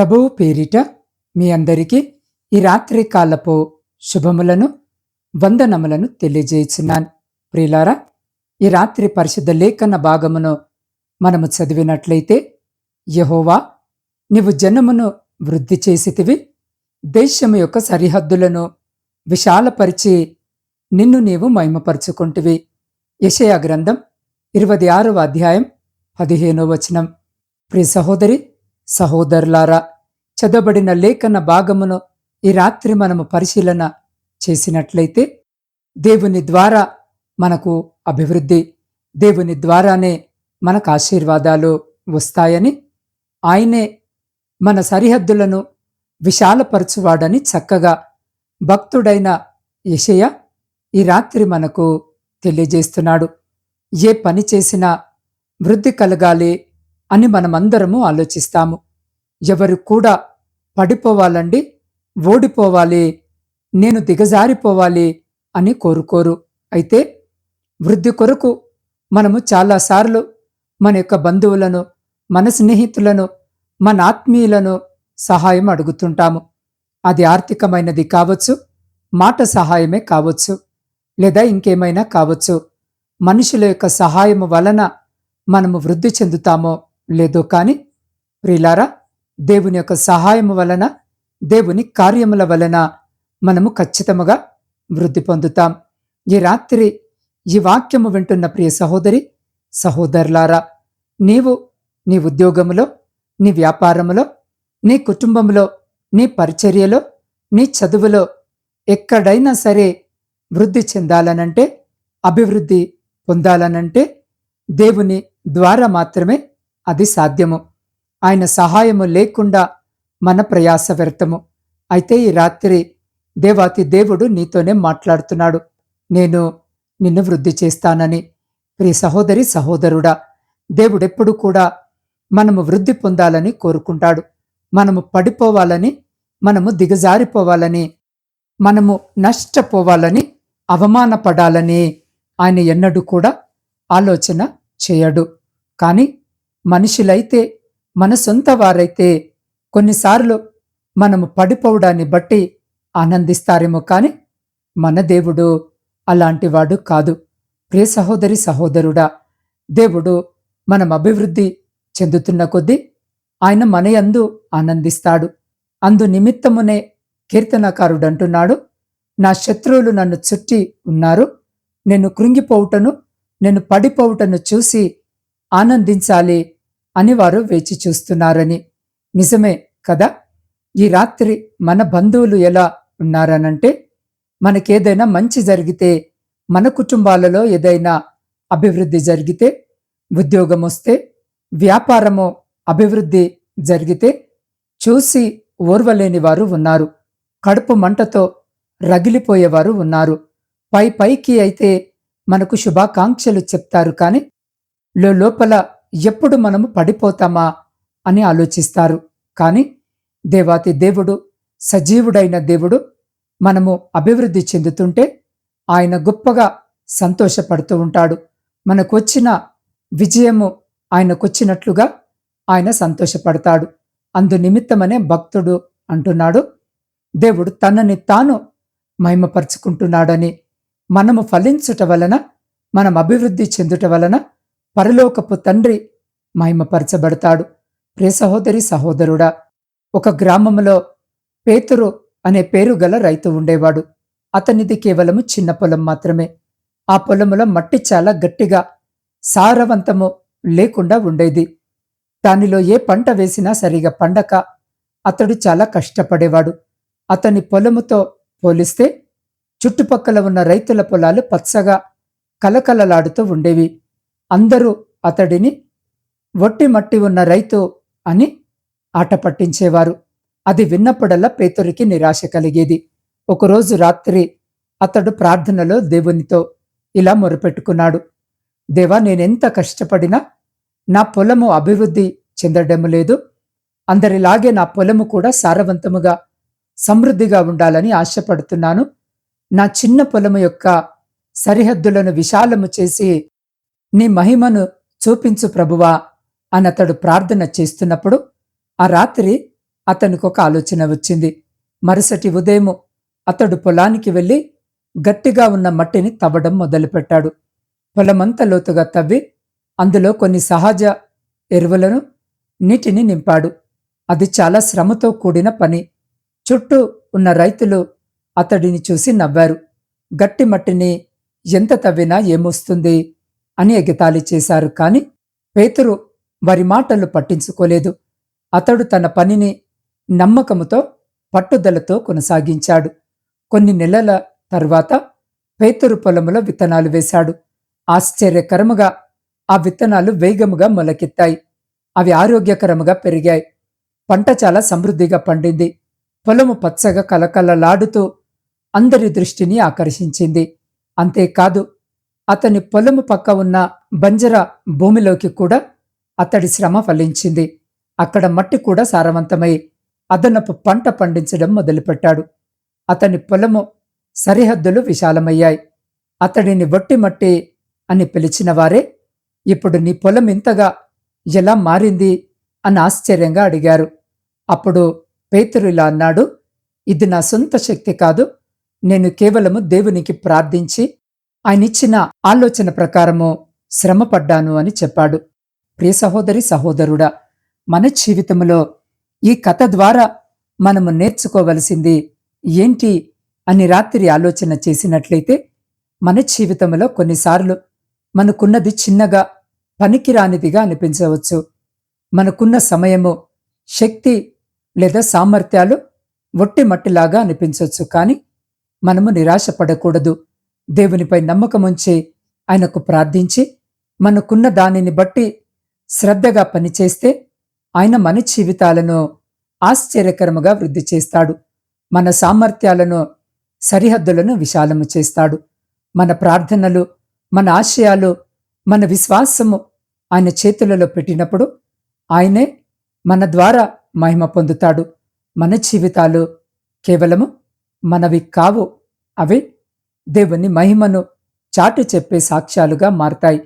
ప్రభువు పేరిట మీ అందరికీ ఈ రాత్రి కాలపు శుభములను వందనములను తెలియజేస్తున్నాను ప్రియులారా ఈ రాత్రి పరిశుద్ధ లేఖన భాగమును మనము చదివినట్లయితే యహోవా నీవు జనమును వృద్ధి చేసితివి దేశము యొక్క సరిహద్దులను విశాలపరిచి నిన్ను నీవు మహిమపరుచుకుంటువి. యషయా గ్రంథం ఇరవై ఆరవ అధ్యాయం పదిహేనో వచనం. ప్రియ సహోదరి సహోదరులారా చదవబడిన లేఖన భాగమును ఈ రాత్రి మనము పరిశీలన చేసినట్లయితే దేవుని ద్వారా మనకు అభివృద్ధి దేవుని ద్వారానే మనకు ఆశీర్వాదాలు వస్తాయని ఆయనే మన సరిహద్దులను విశాలపరచువాడని చక్కగా భక్తుడైన యషయ ఈ రాత్రి మనకు తెలియజేస్తున్నాడు. ఏ పని చేసినా వృద్ధి కలగాలి అని మనమందరము ఆలోచిస్తాము. ఎవరు కూడా పడిపోవాలండి. ఓడిపోవాలి. నేను దిగజారిపోవాలి అని కోరుకోరు. అయితే వృద్ధి కొరకు మనము చాలాసార్లు మన యొక్క బంధువులను మన స్నేహితులను మన ఆత్మీయులను సహాయం అడుగుతుంటాము. అది ఆర్థికమైనది కావచ్చు మాట సహాయమే కావచ్చు లేదా ఇంకేమైనా కావచ్చు. మనుషుల యొక్క సహాయము వలన మనము వృద్ధి చెందుతామో లేదో కానీ ప్రిలారా దేవుని యొక్క సహాయము వలన దేవుని కార్యముల వలన మనము ఖచ్చితముగా వృద్ధి పొందుతాం. ఈ రాత్రి ఈ వాక్యము వింటున్న ప్రియ సహోదరి సహోదరులారా నీవు నీ ఉద్యోగములో నీ వ్యాపారములో నీ కుటుంబంలో నీ పరిచర్యలో నీ చదువులో ఎక్కడైనా సరే వృద్ధి చెందాలనంటే అభివృద్ధి పొందాలనంటే దేవుని ద్వారా మాత్రమే అది సాధ్యము. ఆయన సహాయము లేకుండా మన ప్రయాస వ్యర్థము. అయితే ఈ రాత్రి దేవాతి దేవుడు నీతోనే మాట్లాడుతున్నాడు. నేను నిన్ను వృద్ధి చేస్తానని. ప్రియ సహోదరి సహోదరుడా దేవుడెప్పుడు కూడా మనము వృద్ధి పొందాలని కోరుకుంటాడు. మనము పడిపోవాలని మనము దిగజారిపోవాలని మనము నష్టపోవాలని అవమానపడాలని ఆయన ఎన్నడూ కూడా ఆలోచన చేయడు. కానీ మనుషులైతే మన సొంత వారైతే కొన్నిసార్లు మనము పడిపోవడాన్ని బట్టి ఆనందిస్తారేమో కాని మన దేవుడు అలాంటివాడు కాదు. ప్రియ సహోదరి సహోదరుడా దేవుడు మనం అభివృద్ధి చెందుతున్న కొద్దీ ఆయన మనయందు ఆనందిస్తాడు. అందు నిమిత్తమునే కీర్తనకారుడు అంటున్నాడు నా శత్రువులు నన్ను చుట్టి ఉన్నారు. నేను కృంగిపోవుటను నేను పడిపోవుటను చూసి ఆనందించాలి అని వారు వేచి చూస్తున్నారని. నిజమే కదా? ఈ రాత్రి మన బంధువులు ఎలా ఉన్నారనంటే మనకేదైనా మంచి జరిగితే మన కుటుంబాలలో ఏదైనా అభివృద్ధి జరిగితే ఉద్యోగం వస్తే వ్యాపారము అభివృద్ధి జరిగితే చూసి ఓర్వలేని వారు ఉన్నారు. కడుపు మంటతో రగిలిపోయేవారు ఉన్నారు. పై పైకి అయితే మనకు శుభాకాంక్షలు చెప్తారు కానీ లోపల ఎప్పుడు మనము పడిపోతామా అని ఆలోచిస్తారు. కానీ దేవాతి దేవుడు సజీవుడైన దేవుడు మనము అభివృద్ధి చెందుతుంటే ఆయన గొప్పగా సంతోషపడుతూ ఉంటాడు. మనకొచ్చిన విజయము ఆయనకొచ్చినట్లుగా ఆయన సంతోషపడతాడు. అందు నిమిత్తమనే భక్తుడు అంటున్నాడు. దేవుడు తనని తాను మహిమపరుచుకుంటున్నాడని మనము ఫలించుట వలన మనం అభివృద్ధి చెందుట వలన పరలోకపు తండ్రి మహిమపరచబడతాడు. ప్రియ సహోదరి సహోదరుడా ఒక గ్రామంలో పేతురు అనే పేరు గల రైతు ఉండేవాడు. అతనిది కేవలము చిన్న పొలం మాత్రమే. ఆ పొలములో మట్టి చాలా గట్టిగా సారవంతము లేకుండా ఉండేది. దానిలో ఏ పంట వేసినా సరిగా పండక అతడు చాలా కష్టపడేవాడు. అతని పొలముతో పోలిస్తే చుట్టుపక్కల ఉన్న రైతుల పొలాలు పచ్చగా కలకలలాడుతూ ఉండేవి. అందరూ అతడిని ఒట్టి మట్టి ఉన్న రైతు అని ఆట పట్టించేవారు. అది విన్నప్పుడల్లా పేతురికి నిరాశ కలిగేది. ఒకరోజు రాత్రి అతడు ప్రార్థనలో దేవునితో ఇలా మొరపెట్టుకున్నాడు. దేవా నేనెంత కష్టపడినా నా పొలము అభివృద్ధి చెందడం లేదు. అందరిలాగే నా పొలము కూడా సారవంతముగా సమృద్ధిగా ఉండాలని ఆశపడుతున్నాను. నా చిన్న పొలము యొక్క సరిహద్దులను విశాలము చేసి నీ మహిమను చూపించు ప్రభువా అని అతడు ప్రార్థన చేస్తున్నప్పుడు ఆ రాత్రి అతనికి ఒక ఆలోచన వచ్చింది. మరుసటి ఉదయం అతడు పొలానికి వెళ్ళి గట్టిగా ఉన్న మట్టిని తవ్వడం మొదలుపెట్టాడు. పొలమంత లోతుగా తవ్వి అందులో కొన్ని సహజ ఎరువులను నీటిని నింపాడు. అది చాలా శ్రమతో కూడిన పని. చుట్టూ ఉన్న రైతులు అతడిని చూసి నవ్వారు. గట్టి మట్టిని ఎంత తవ్వినా ఏమొస్తుంది? అని ఎగతాళి చేశారు కాని పేతురు వారి మాటలు పట్టించుకోలేదు. అతడు తన పనిని నమ్మకముతో పట్టుదలతో కొనసాగించాడు. కొన్ని నెలల తర్వాత పేతురు పొలములో విత్తనాలు వేశాడు. ఆశ్చర్యకరముగా ఆ విత్తనాలు వేగముగా మొలకెత్తాయి. అవి ఆరోగ్యకరముగా పెరిగాయి. పంట చాలా సమృద్ధిగా పండింది. పొలము పచ్చగా కలకలలాడుతూ అందరి దృష్టిని ఆకర్షించింది. అంతేకాదు అతని పొలము పక్క ఉన్న బంజర భూమిలోకి కూడా అతడి శ్రమ ఫలించింది. అక్కడ మట్టి కూడా సారవంతమై అదనపు పంట పండించడం మొదలుపెట్టాడు. అతని పొలము సరిహద్దులు విశాలమయ్యాయి. అతడిని వట్టి మట్టి అని పిలిచిన వారే ఇప్పుడు నీ పొలం ఇంతగా ఎలా మారింది? అని ఆశ్చర్యంగా అడిగారు. అప్పుడు పేతురు ఇలా అన్నాడు ఇది నా సొంత శక్తి కాదు. నేను కేవలము దేవునికి ప్రార్థించి ఆయన ఇచ్చిన ఆలోచన ప్రకారము శ్రమపడ్డాను అని చెప్పాడు. ప్రియ సహోదరి సహోదరుడా మన జీవితంలో ఈ కథ ద్వారా మనము నేర్చుకోవలసింది ఏంటి అని రాత్రి ఆలోచన చేసినట్లయితే మన జీవితంలో కొన్నిసార్లు మనకున్నది చిన్నగా పనికిరానిదిగా అనిపించవచ్చు. మనకున్న సమయము శక్తి లేదా సామర్థ్యాలు ఒట్టి మట్టిలాగా అనిపించవచ్చు. కానీ మనము నిరాశపడకూడదు. దేవునిపై నమ్మకముంచి ఆయనకు ప్రార్థించి మనకున్న దానిని బట్టి శ్రద్ధగా పనిచేస్తే ఆయన మన జీవితాలను ఆశ్చర్యకరముగా వృద్ధి చేస్తాడు. మన సామర్థ్యాలను సరిహద్దులను విశాలము చేస్తాడు. మన ప్రార్థనలు మన ఆశయాలు మన విశ్వాసము ఆయన చేతులలో పెట్టినప్పుడు ఆయనే మన ద్వారా మహిమ పొందుతాడు. మన జీవితాలు కేవలము మనవి కావు అవి దేవుని మహిమను చాటు చెప్పే సాక్ష్యాలుగా మారతాయి.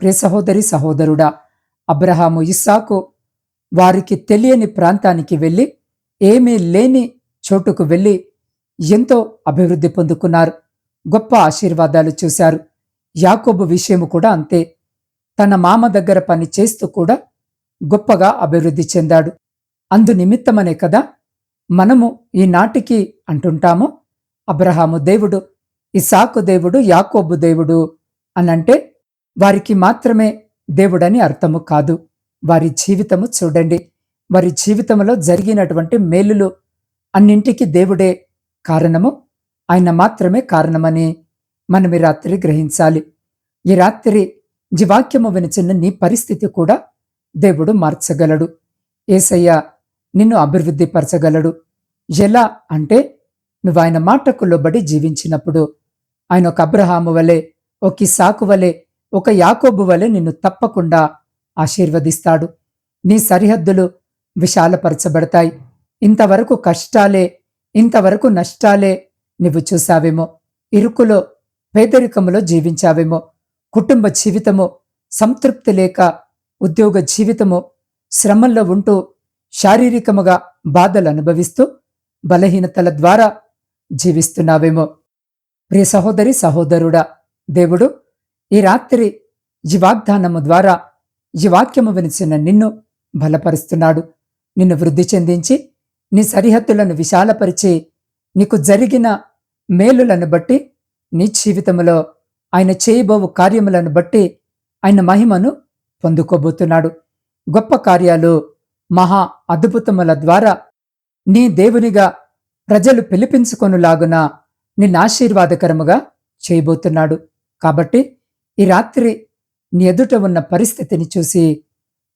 ప్రియ సహోదరి సహోదరుడా అబ్రహాము ఇస్సాకు వారికి తెలియని ప్రాంతానికి వెళ్ళి ఏమీ లేని చోటుకు వెళ్ళి ఎంతో అభివృద్ధి పొందుకున్నారు. గొప్ప ఆశీర్వాదాలు చూశారు. యాకోబు విషయము కూడా అంతే. తన మామ దగ్గర పని చేస్తూ కూడా గొప్పగా అభివృద్ధి చెందాడు. అందు నిమిత్తమనే కదా మనము ఈనాటికి అంటుంటాము? అబ్రహాము దేవుడు ఇసాకు దేవుడు యాకోబు దేవుడు అనంటే వారికి మాత్రమే దేవుడని అర్థము కాదు. వారి జీవితము చూడండి. వారి జీవితంలో జరిగినటువంటి మేలులు అన్నింటికి దేవుడే కారణము. ఆయన మాత్రమే కారణమని మనం ఈ రాత్రి గ్రహించాలి. ఈ రాత్రి జీవాక్యము వినిచిన నీ పరిస్థితి కూడా దేవుడు మార్చగలడు. ఏసయ్య నిన్ను అభివృద్ధిపరచగలడు ఎలా అంటే నువ్వు ఆయన మాటకు లోబడి జీవించినప్పుడు ఆయన ఒక అబ్రహాము వలె ఒక ఇసాకు వలె ఒక యాకోబు వలె నిన్ను తప్పకుండా ఆశీర్వదిస్తాడు. నీ సరిహద్దులు విశాలపరచబడతాయి. ఇంతవరకు కష్టాలే ఇంతవరకు నష్టాలే నువ్వు చూసావేమో ఇరుకులో పేదరికములో జీవించావేమో. కుటుంబ జీవితము సంతృప్తి లేక ఉద్యోగ జీవితము శ్రమంలో ఉంటూ శారీరకముగా బాధలు అనుభవిస్తూ బలహీనతల ద్వారా జీవిస్తున్నావేమో. ప్రియ సహోదరి సహోదరుడా దేవుడు ఈ రాత్రి ఈ వాగ్దానము ద్వారా ఈ వాక్యము వినిచిన నిన్ను బలపరుస్తున్నాడు. నిన్ను వృద్ధి చెందించి నీ సరిహద్దులను విశాలపరిచి నీకు జరిగిన మేలులను బట్టి నీ జీవితంలో ఆయన చేయబోవు కార్యములను బట్టి ఆయన మహిమను పొందుకోబోతున్నాడు. గొప్ప కార్యాలు మహా అద్భుతముల ద్వారా నీ దేవునిగా ప్రజలు పిలిపించుకొనులాగున నిన్ను ఆశీర్వాదకరముగా చేయబోతున్నాడు. కాబట్టి ఈ రాత్రి నీ ఎదుట ఉన్న పరిస్థితిని చూసి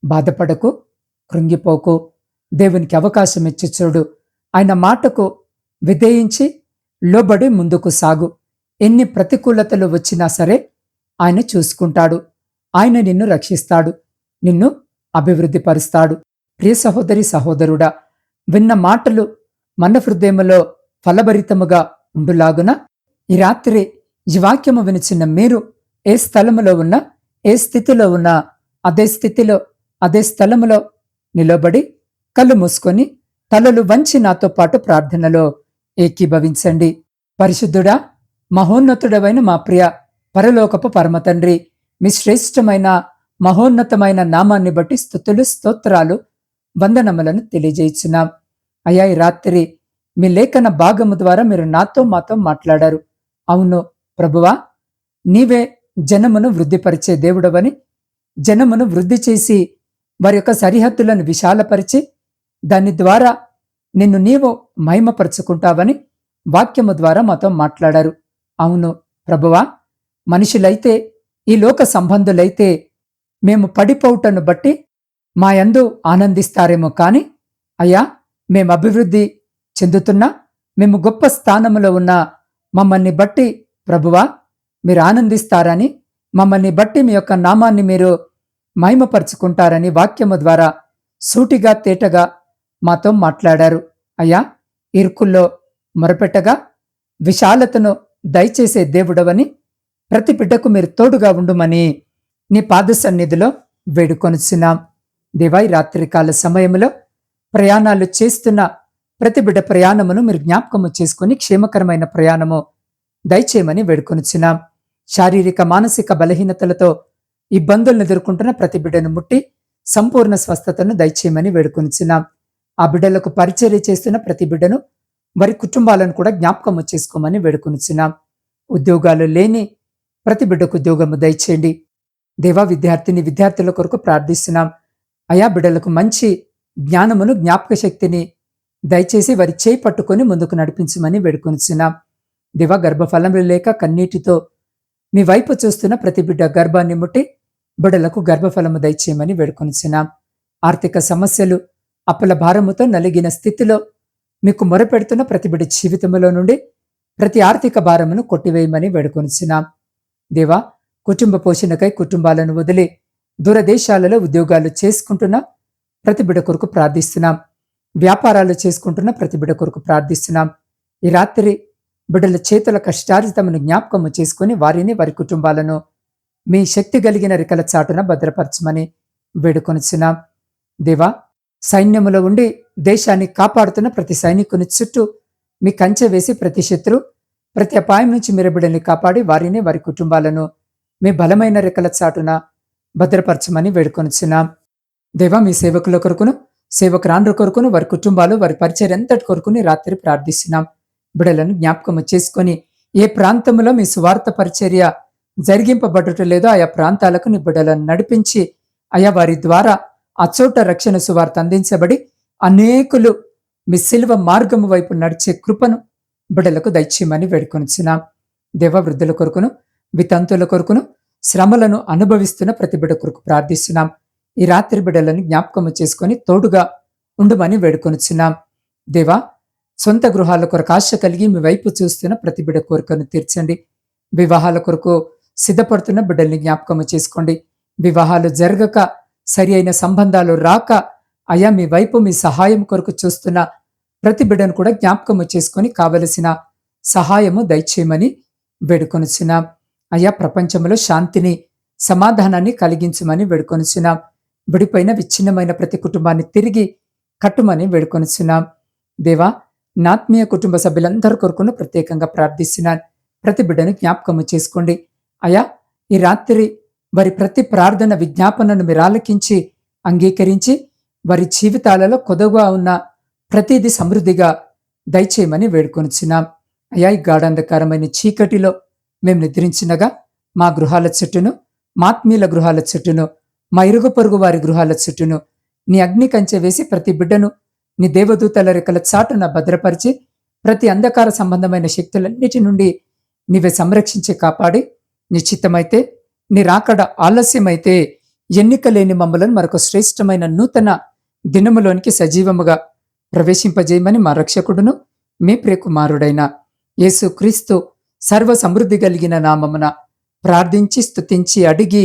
బాధపడకు కృంగిపోకు. దేవునికి అవకాశం ఇచ్చి చూడు. ఆయన మాటకు విధేయించి లోబడి ముందుకు సాగు. ఎన్ని ప్రతికూలతలు వచ్చినా సరే ఆయన చూసుకుంటాడు. ఆయన నిన్ను రక్షిస్తాడు. నిన్ను అభివృద్ధి పరుస్తాడు ప్రియ సహోదరి సహోదరుడా విన్న మాటలు మన హృదయంలో ఫలభరితముగా ఉండులాగున ఈ రాత్రి ఈ వాక్యము వినిచిన మీరు ఏ స్థలములో ఉన్నా ఏ స్థితిలో ఉన్నా అదే స్థితిలో అదే స్థలములో నిలబడి కళ్ళు మూసుకొని తలలు వంచి నాతో పాటు ప్రార్థనలో ఏకీభవించండి. పరిశుద్ధుడా మహోన్నతుడవైన మా ప్రియ పరలోకపు పరమతండ్రి మీ శ్రేష్టమైన మహోన్నతమైన నామాన్ని బట్టి స్థుతులు స్తోత్రాలు వందనములను తెలియజేయించున్నాం. అయ్యా ఈ రాత్రి మీ లేఖన భాగము ద్వారా మీరు నాతో మాతో మాట్లాడారు. అవును ప్రభువా నీవే జనమును వృద్ధిపరిచే దేవుడవని జనమును వృద్ధి చేసి వారి యొక్క సరిహద్దులను విశాలపరిచి దాని ద్వారా నిన్ను నీవు మహిమపరుచుకుంటావని వాక్యము ద్వారా మాతో మాట్లాడారు. అవును ప్రభువా మనుషులైతే ఈ లోక సంబంధులైతే మేము పడిపోవుటను బట్టి మా యందు ఆనందిస్తారేమో కాని అయ్యా మేము అభివృద్ధి చెందుతున్నా? మేము గొప్ప స్థానములో ఉన్న మమ్మల్ని బట్టి ప్రభువా మీరు ఆనందిస్తారని మమ్మల్ని బట్టి మీ యొక్క నామాన్ని మీరు మహిమపరుచుకుంటారని వాక్యము ద్వారా సూటిగా తేటగా మాతో మాట్లాడారు. అయ్యా ఇరుకుల్లో మొరపెట్టగా విశాలతను దయచేసే దేవుడవని ప్రతి బిడ్డకు మీరు తోడుగా ఉండుమని నీ పాద సన్నిధిలో వేడుకొనుచున్నాం దేవాయి రాత్రికాల సమయంలో ప్రయాణాలు చేస్తున్న ప్రతి బిడ్డ ప్రయాణమును మీరు జ్ఞాపకము చేసుకుని క్షేమకరమైన ప్రయాణము దయచేయమని వేడుకొనుచున్నాం. శారీరక మానసిక బలహీనతలతో ఇబ్బందులను ఎదుర్కొంటున్న ప్రతి బిడ్డను ముట్టి సంపూర్ణ స్వస్థతను దయచేయమని వేడుకొనుచున్నాం. ఆ బిడ్డలకు పరిచర్య చేస్తున్న ప్రతి బిడ్డను వారి కుటుంబాలను కూడా జ్ఞాపకము చేసుకోమని వేడుకొనుచున్నాం. ఉద్యోగాలు లేని ప్రతి బిడ్డకు ఉద్యోగము దయచేయండి. దేవా విద్యార్థిని విద్యార్థుల కొరకు ప్రార్థిస్తున్నాం. అయా బిడ్డలకు మంచి జ్ఞానమును జ్ఞాపక శక్తిని దయచేసి వారి చేయి పట్టుకొని ముందుకు నడిపించమని వేడుకొనిచున్నాం. దివ గర్భఫలములు లేక కన్నీటితో మీ వైపు చూస్తున్న ప్రతి బిడ్డ గర్భాన్ని ముట్టి బిడలకు గర్భఫలము దయచేయమని వేడుకొనిచున్నాం. ఆర్థిక సమస్యలు అప్పుల భారముతో నలిగిన స్థితిలో మీకు మొరపెడుతున్న ప్రతి బిడ్డ జీవితంలో నుండి ప్రతి ఆర్థిక భారమును కొట్టివేయమని వేడుకొనిచున్నాం. దేవా కుటుంబ పోషణకై కుటుంబాలను వదిలి దూరదేశాలలో ఉద్యోగాలు చేసుకుంటున్న ప్రతి బిడ్డ కొరకు ప్రార్థిస్తున్నాం. వ్యాపారాలు చేసుకుంటున్న ప్రతి బిడ్డ కొరకు ప్రార్థిస్తున్నాం. ఈ రాత్రి బిడ్డల చేతుల కష్టార్జితమును జ్ఞాపకము చేసుకుని వారిని వారి కుటుంబాలను మీ శక్తి కలిగిన రికల చాటున భద్రపరచమని వేడుకొనిచున్నాం. దేవా సైన్యములో ఉండి దేశాన్ని కాపాడుతున్న ప్రతి సైనికుని చుట్టూ మీ కంచె వేసి ప్రతి శత్రు ప్రతి అపాయం నుంచి మీరు బిడ్డల్ని కాపాడి వారిని వారి కుటుంబాలను మీ బలమైన రెక్కల చాటున భద్రపరచమని వేడుకొనిచున్నాం. దేవా మీ సేవకుల కొరకును సేవకురాండ్ర కొరకును వారి కుటుంబాలు వారి పరిచయం ఎంతటి కొరకుని రాత్రి ప్రార్థిస్తున్నాం. బిడలను జ్ఞాపకము చేసుకొని ఏ ప్రాంతంలో మీ సువార్త పరిచర్య జరిగింపబడటం లేదో ఆయా ప్రాంతాలకు నీ బిడ్డలను నడిపించి ఆయా వారి ద్వారా అచోట రక్షణ సువార్త అందించబడి అనేకులు మీ శిల్వ మార్గము వైపు నడిచే కృపను బిడలకు దయచేయమని వేడుకొనిచున్నాం. దేవ వృద్ధుల కొరకును వితంతుల కొరకును శ్రమలను అనుభవిస్తున్న ప్రతి బిడ్డ కొరకు ప్రార్థిస్తున్నాం. ఈ రాత్రి బిడ్డలను జ్ఞాపకము చేసుకొని తోడుగా ఉండుమని వేడుకొనుచున్నాం. దేవా సొంత గృహాల కొరకు ఆశ కలిగి మీ వైపు చూస్తున్న ప్రతి బిడ్డ కోరికను తీర్చండి. వివాహాల కొరకు సిద్ధపడుతున్న బిడ్డల్ని జ్ఞాపకము చేసుకోండి. వివాహాలు జరగక సరి అయిన సంబంధాలు రాక అయా మీ వైపు మీ సహాయం కొరకు చూస్తున్న ప్రతి బిడ్డను కూడా జ్ఞాపకము చేసుకొని కావలసిన సహాయము దయచేయమని వేడుకొనుచున్నాం. అయ్యా ప్రపంచంలో శాంతిని సమాధానాన్ని కలిగించమని వేడుకొనుచున్నాం. విడిపోయిన విచ్ఛిన్నమైన ప్రతి కుటుంబాన్ని తిరిగి కట్టుమని వేడుకొనిచున్నాం. దేవా నాత్మీయ కుటుంబ సభ్యులందరి కొరకును ప్రత్యేకంగా ప్రార్థిస్తున్నాను. ప్రతి బిడ్డను జ్ఞాపకము చేసుకోండి. అయా ఈ రాత్రి వారి ప్రతి ప్రార్థన విజ్ఞాపనను మీరు ఆలకించి అంగీకరించి వారి జీవితాలలో కొదవగా ఉన్న ప్రతిదీ సమృద్ధిగా దయచేయమని వేడుకొనిచున్నాం. అయా ఈ గాఢంధకారమైన చీకటిలో మేము నిద్రించినగా మా గృహాల చెట్టును మాత్మీయుల గృహాల చెట్టును మా ఇరుగు పొరుగు వారి గృహాల చుట్టూను నీ అగ్ని కంచె వేసి ప్రతి బిడ్డను నీ దేవదూతల రెక్కల చాటున భద్రపరిచి ప్రతి అంధకార సంబంధమైన శక్తులన్నిటి నుండి నీవే సంరక్షించి కాపాడి నిశ్చితమైతే నీ రాకడ ఆలస్యమైతే ఎన్నిక లేని మమ్మలను మరొక శ్రేష్టమైన నూతన దినములోనికి సజీవముగా ప్రవేశింపజేయమని మా రక్షకుడును మీ ప్రియకుమారుడైన యేసు క్రీస్తు సర్వ సమృద్ధి కలిగిన నామమున ప్రార్థించి స్తుతించి అడిగి